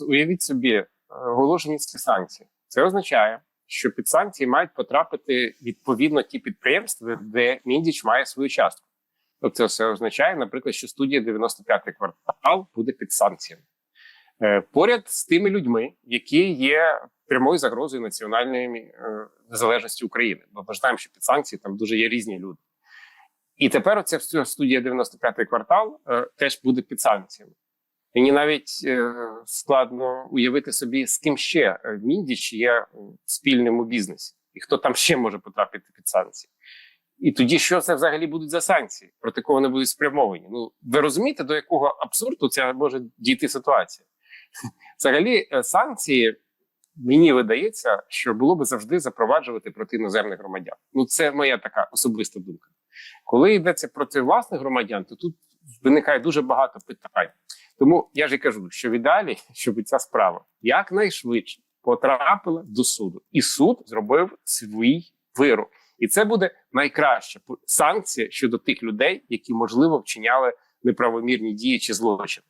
Уявіть собі е, оголошені санкції. Це означає, що під санкції мають потрапити відповідно ті підприємства, де Міндіч має свою частку. Тобто, це означає, наприклад, що студія 95-й квартал буде під санкціями. Е, Поряд з тими людьми, які є прямою загрозою національної е, незалежності України. Бо ми знаємо, що під санкції там дуже є різні люди. І тепер оця студія 95-й квартал теж буде під санкціями. Мені навіть е, складно уявити собі, з ким ще е, Міндіч є в спільному бізнесі, і хто там ще може потрапити під санкції. І тоді що це взагалі будуть за санкції, проти кого вони будуть спрямовані? Ну ви розумієте, до якого абсурду ця може дійти ситуація? Взагалі, е, санкції мені видається, що було би завжди запроваджувати проти іноземних громадян. Ну, це моя така особиста думка. Коли йдеться проти власних громадян, то тут виникає дуже багато питань. Тому я ж і кажу, що в ідеалі, щоб ця справа якнайшвидше потрапила до суду, і суд зробив свій вирок. І це буде найкраща санкція щодо тих людей, які можливо вчиняли неправомірні дії чи злочини.